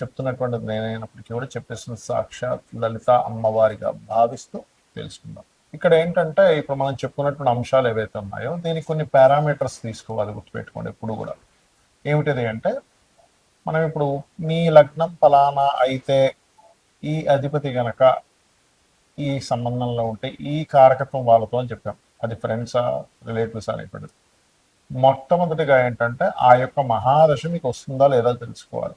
చెప్తున్నటువంటి నేనైనప్పటికీ కూడా చెప్పేస్తున్న సాక్షాత్ లలిత అమ్మవారిగా భావిస్తూ తెలుసుకుందాం. ఇక్కడ ఏంటంటే ఇప్పుడు మనం చెప్పుకున్నటువంటి అంశాలు ఏవైతే ఉన్నాయో దీనికి కొన్ని పారామీటర్స్ తీసుకోవాలి గుర్తుపెట్టుకోండి ఎప్పుడు కూడా. ఏమిటిది అంటే మనం ఇప్పుడు మీ లగ్నం ఫలానా అయితే ఈ అధిపతి గనక ఈ సంబంధంలో ఉంటే ఈ కారకత్వం వాళ్ళతో అని చెప్పాం. అది ఫ్రెండ్సా రిలేటివ్స్ అనేటువంటిది. మొట్టమొదటిగా ఏంటంటే ఆ యొక్క మహాదశ మీకు వస్తుందా లేదా తెలుసుకోవాలి.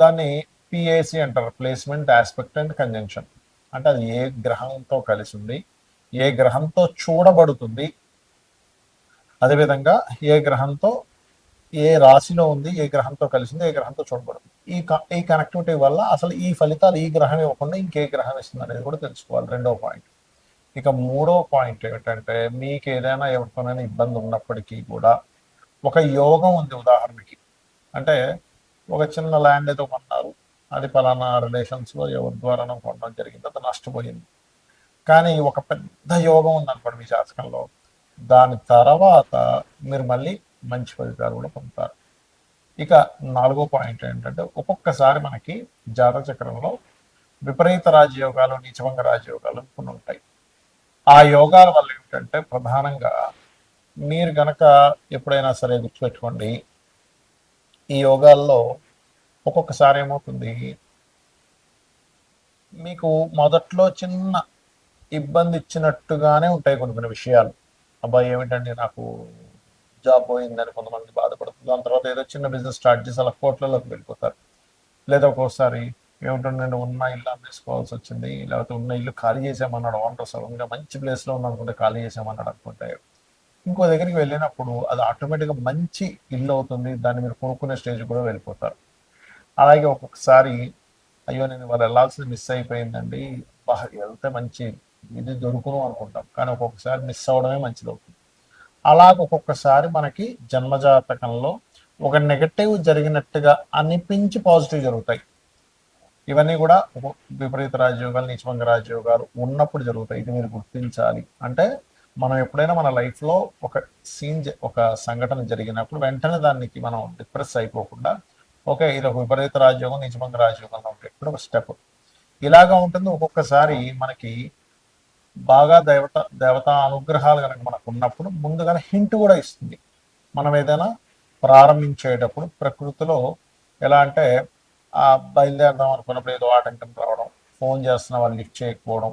దాన్ని పిఏసి అంటారు ప్లేస్మెంట్ ఆస్పెక్ట్ అండ్ కంజంక్షన్ అంటే అది ఏ గ్రహంతో కలిసి ఉంది ఏ గ్రహంతో చూడబడుతుంది అదేవిధంగా ఏ గ్రహంతో ఏ రాశిలో ఉంది ఏ గ్రహంతో కలిసింది ఏ గ్రహంతో చూడబడుతుంది. ఈ ఈ కనెక్టివిటీ వల్ల అసలు ఈ ఫలితాలు ఈ గ్రహం ఇవ్వకుండా ఇంకే గ్రహం ఇస్తుంది అనేది కూడా తెలుసుకోవాలి రెండో పాయింట్ ఇక మూడో పాయింట్ ఏమిటంటే మీకు ఏదైనా ఎవరితోనైనా ఇబ్బంది ఉన్నప్పటికీ కూడా ఒక యోగం ఉంది ఉదాహరణకి. అంటే ఒక చిన్న ల్యాండ్ ఏదో కొన్నారు. అది పలానా రిలేషన్స్లో ఎవరి ద్వారానో కొనడం జరిగింది. అది నష్టపోయింది. కానీ ఒక పెద్ద యోగం ఉంది అనుకోండి మీ జాతకంలో. దాని తర్వాత మీరు మళ్ళీ మంచి ఫలితాలు కూడా పొందుతారు. ఇక నాలుగో పాయింట్ ఏంటంటే ఒక్కొక్కసారి మనకి జాతక చక్రంలో విపరీత రాజయోగాలు నీచభంగ రాజయోగాలు కొన్ని ఉంటాయి. ఆ యోగాల వల్ల ఏమిటంటే ప్రధానంగా మీరు గనక ఎప్పుడైనా సరే గుర్తుపెట్టుకోండి ఈ యోగాల్లో ఒక్కొక్కసారి ఏమవుతుంది? మీకు మొదట్లో చిన్న ఇబ్బంది ఇచ్చినట్టుగానే ఉంటాయి కొన్ని కొన్ని విషయాలు. అబ్బాయి ఏమిటండి నాకు జాబ్ పోయిందని కొంతమంది బాధపడుతుంది దాని తర్వాత ఏదో చిన్న బిజినెస్ స్టార్ట్ చేసి అలా కోట్లలోకి వెళ్ళిపోతారు. లేదా ఒక్కోసారి ఏమిటంటే ఉన్న ఇల్లు అమ్మేసుకోవాల్సి వచ్చింది లేకపోతే ఉన్న ఇల్లు ఖాళీ చేసామన్నాడు ఓనర్ సడన్గా మంచి ప్లేస్లో ఉన్నానుకుంటే ఖాళీ చేసామన్నాడు అనుకుంటే ఇంకో దగ్గరికి వెళ్ళినప్పుడు అది ఆటోమేటిక్గా మంచి ఇల్లు అవుతుంది దాన్ని మీరు కొనుక్కునే స్టేజ్ కూడా వెళ్ళిపోతారు. అలాగే ఒక్కొక్కసారి అయ్యో నేను వాళ్ళు వెళ్ళాల్సింది మిస్ అయిపోయిందండి వెళ్తే మంచి ఇది దొరుకును అనుకుంటాం కానీ ఒక్కొక్కసారి మిస్ అవడమే మంచిది అవుతుంది. అలాగ ఒక్కొక్కసారి మనకి జన్మజాతకంలో ఒక నెగటివ్ జరిగినట్టుగా అనిపించి పాజిటివ్ జరుగుతాయి. ఇవన్నీ కూడా విపరీత రాజయోగాలు నిజమంగ రాజయోగాలు ఉన్నప్పుడు జరుగుతాయి. ఇది మీరు గుర్తించాలి. అంటే మనం ఎప్పుడైనా మన లైఫ్లో ఒక సీన్ ఒక సంఘటన జరిగినప్పుడు వెంటనే దానికి మనం డిప్రెస్ అయిపోకుండా ఓకే ఇది ఒక విపరీత రాజయోగం నిజమంగ రాజయోగంలో ఉంటే ఇప్పుడు ఒక స్టెప్ ఇలాగా ఉంటుంది ఒక్కొక్కసారి మనకి బాగా దేవత దేవతా అనుగ్రహాలు కనుక మనకు ఉన్నప్పుడు ముందుగానే హింట్ కూడా ఇస్తుంది. మనం ఏదైనా ప్రారంభించేటప్పుడు ప్రకృతిలో ఎలా అంటే ఆ బయలుదేరదాం అనుకున్నప్పుడు ఏదో ఆటంకం రావడం ఫోన్ చేస్తున్న వాళ్ళు లిఫ్ట్ చేయకపోవడం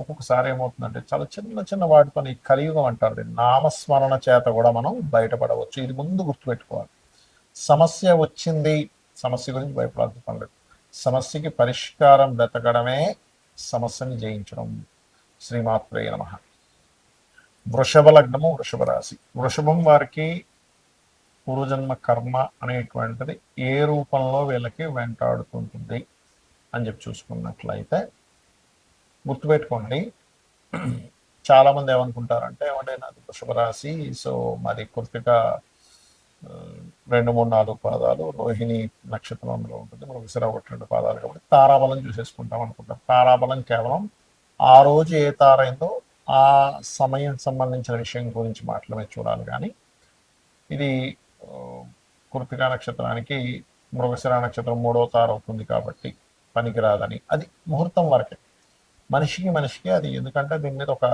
ఒక్కొక్కసారి ఏమవుతుందంటే చాలా చిన్న చిన్న వాటితో ఈ కలియుగం అంటారు. నామస్మరణ చేత కూడా మనం బయటపడవచ్చు. ఇది ముందు గుర్తుపెట్టుకోవాలి. సమస్య వచ్చింది సమస్య గురించి భయపడాల్సిన పని లేదు. సమస్యకి పరిష్కారం వెతకడమే సమస్యని జయించడం. శ్రీమాత్రే నమ. వృషభ లగ్నము వృషభ రాశి. వృషభం వారికి పూర్వజన్మ కర్మ అనేటువంటిది ఏ రూపంలో వీళ్ళకి వెంటాడుతుంటుంది అని చెప్పి చూసుకున్నట్లయితే గుర్తుపెట్టుకోండి. చాలామంది ఏమనుకుంటారంటే ఏమంటే నాది వృషభరాశి సో మరి కృతిక రెండు మూడు నాలుగు పాదాలు రోహిణి నక్షత్రంలో ఉంటుంది. మనం విసిరా ఒకటి రెండు పాదాలు కాబట్టి తారాబలం చూసేసుకుంటాం అనుకుంటాం. తారాబలం కేవలం ఆ రోజు ఏ తార అయిందో ఆ సమయం సంబంధించిన విషయం గురించి మాత్రమే చూడాలి కానీ ఇది కృతిక కృతికా నక్షత్రానికి మృగశిర నక్షత్రం మూడో తార అవుతుంది కాబట్టి పనికిరాదని. అది ముహూర్తం వరకే. మనిషికి మనిషికి అది. ఎందుకంటే దీని మీద ఒక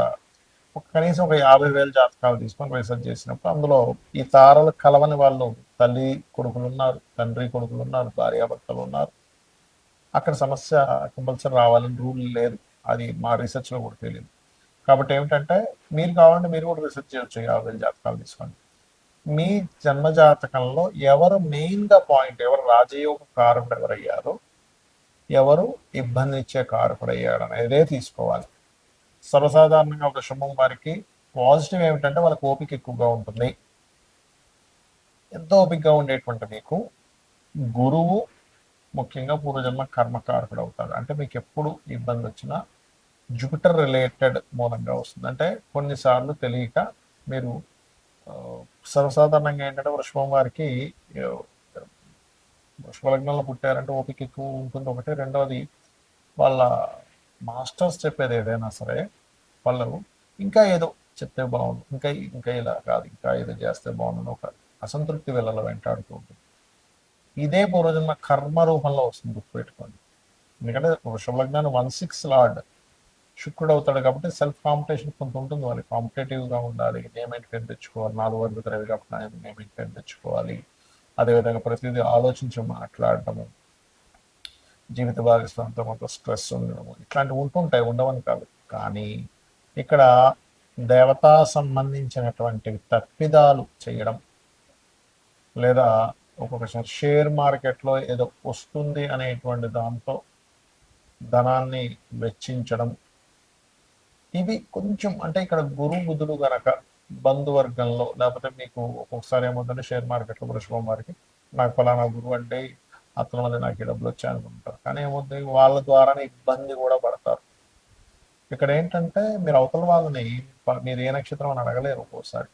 కనీసం ఒక యాభై వేల జాతకాలు తీసుకొని రీసెర్చ్ చేసినప్పుడు అందులో ఈ తారలు కలవని వాళ్ళు తల్లి కొడుకులు ఉన్నారు తండ్రి కొడుకులు ఉన్నారు భార్యాభర్తలు ఉన్నారు. అక్కడ సమస్య కంపల్సరీ రావాలని రూల్ లేదు. అది మా రీసెర్చ్లో కూడా తెలియదు. కాబట్టి ఏమిటంటే మీరు కావాలంటే మీరు కూడా రీసెర్చ్ చేయొచ్చు యాభై వేల జాతకాలు తీసుకోండి మీ జన్మ జాతకంలో ఎవరు మెయిన్గా పాయింట్ ఎవరు రాజయోగ కారకుడు ఎవరయ్యారో ఎవరు ఇబ్బంది ఇచ్చే కారకుడు అనేదే తీసుకోవాలి. సర్వసాధారణంగా ఒక శుభం వారికి పాజిటివ్ ఏమిటంటే వాళ్ళకి ఓపిక ఎక్కువగా ఉంటుంది. ఎంతో ఓపికగా ఉండేటువంటి మీకు గురువు ముఖ్యంగా పూర్వజన్మ కర్మకారకుడు అవుతాడు. అంటే మీకు ఎప్పుడు ఇబ్బంది వచ్చినా జూపిటర్ రిలేటెడ్ మూలంగా వస్తుంది. అంటే కొన్నిసార్లు తెలియక మీరు సర్వసాధారణంగా ఏంటంటే వృషభం వారికి ఆ, వృషభ లగ్నంలో పుట్టారంటే ఓపిక ఎక్కువ ఉంటుంది ఒకటి రెండవది వాళ్ళ మాస్టర్స్ చెప్పేది ఏదైనా సరే వాళ్ళు ఇంకా ఏదో చెప్తే బాగుండు ఇంకా ఇంకా ఇలా కాదు ఇంకా ఏదో చేస్తే బాగుండు ఒక అసంతృప్తి వెళ్ళలో వెంటాడుతూ ఉంటుంది. ఇదే పూర్వజన్మ కర్మ రూపంలో వస్తుంది గుర్తుపెట్టుకోండి. ఎందుకంటే వృషభ లగ్నాన్ని వన్ సిక్స్ లార్డ్ శుక్రుడు అవుతాడు కాబట్టి సెల్ఫ్ కాంపిటీషన్ కొంత ఉంటుంది. వాళ్ళు కాంపిటేటివ్గా ఉండాలి నేమెంట్ పెన్ తెచ్చుకోవాలి నాలుగు వరకు రవి కాబట్టి నేమెంట్ పేరు తెచ్చుకోవాలి. అదేవిధంగా ప్రతిదీ ఆలోచించి మాట్లాడటము జీవిత భాగస్వామితో కొంత స్ట్రెస్ ఉండడము ఇట్లాంటివి ఉంటుంటాయి ఉండవని కాదు. కానీ ఇక్కడ దేవతా సంబంధించినటువంటి తప్పిదాలు చేయడం లేదా ఒక్కొక్కసారి షేర్ మార్కెట్లో ఏదో వస్తుంది అనేటువంటి దాంతో ధనాన్ని వెచ్చించడం ఇవి కొంచెం అంటే ఇక్కడ గురు బుధులు గనక బంధువర్గంలో లేకపోతే మీకు ఒక్కొక్కసారి ఏమవుతుందంటే షేర్ మార్కెట్లో వృషభం వారికి. నాకు ఫలానా గురువు అంటే అతని వల్ల నాకు ఈ డబ్బులు వచ్చాయనుకుంటారు కానీ ఏమవుతుంది వాళ్ళ ద్వారానే ఇబ్బంది కూడా పడతారు. ఇక్కడ ఏంటంటే మీరు అవతల వాళ్ళని మీరు ఏ నక్షత్రం అని అడగలేరు ఒక్కోసారి.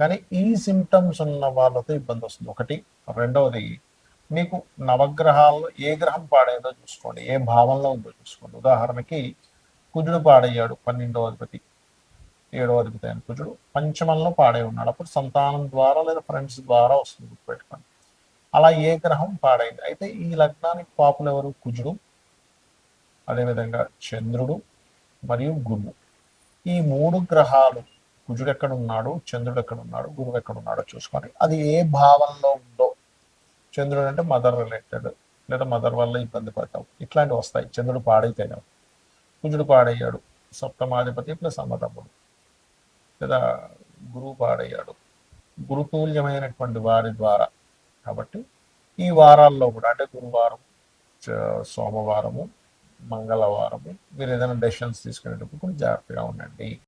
కానీ ఈ సిమ్టమ్స్ ఉన్న వాళ్ళతో ఇబ్బంది వస్తుంది. ఒకటి. రెండవది మీకు నవగ్రహాల్లో ఏ గ్రహం పాడైందో చూసుకోండి. ఏ భావంలో ఉందో చూసుకోండి. ఉదాహరణకి కుజుడు పాడయ్యాడు పన్నెండో అధిపతి. ఏడో అధిపతి కుజుడు పంచమంలో పాడై ఉన్నాడు. అప్పుడు సంతానం ద్వారా లేదా ఫ్రెండ్స్ ద్వారా వస్తుంది గుర్తుపెట్టుకోండి. అలా ఏ గ్రహం పాడైంది? అయితే ఈ లగ్నానికి పాపులు ఎవరు? కుజుడు అదేవిధంగా చంద్రుడు మరియు గురువు. ఈ మూడు గ్రహాలు కుజుడు ఎక్కడ ఉన్నాడు చంద్రుడు ఎక్కడ ఉన్నాడు గురువు ఎక్కడ ఉన్నాడో చూసుకొని అది ఏ భావంలో ఉందో. చంద్రుడు అంటే మదర్ రిలేటెడ్ లేదా మదర్ వల్ల ఇబ్బంది పడతాం ఇట్లాంటివి వస్తాయి. చంద్రుడు పాడైతేనే కుజుడు పాడయ్యాడు. సప్తమాధిపతి ప్లస్ అన్నదమ్ముడు లేదా గురువు పాడయ్యాడు. గురుతుల్యమైనటువంటి వారి ద్వారా. కాబట్టి ఈ వారాల్లో కూడా అంటే గురువారం సోమవారము మంగళవారము మీరు ఏదైనా డెసిషన్స్ తీసుకునేటప్పుడు కూడా జాగ్రత్తగా ఉండండి.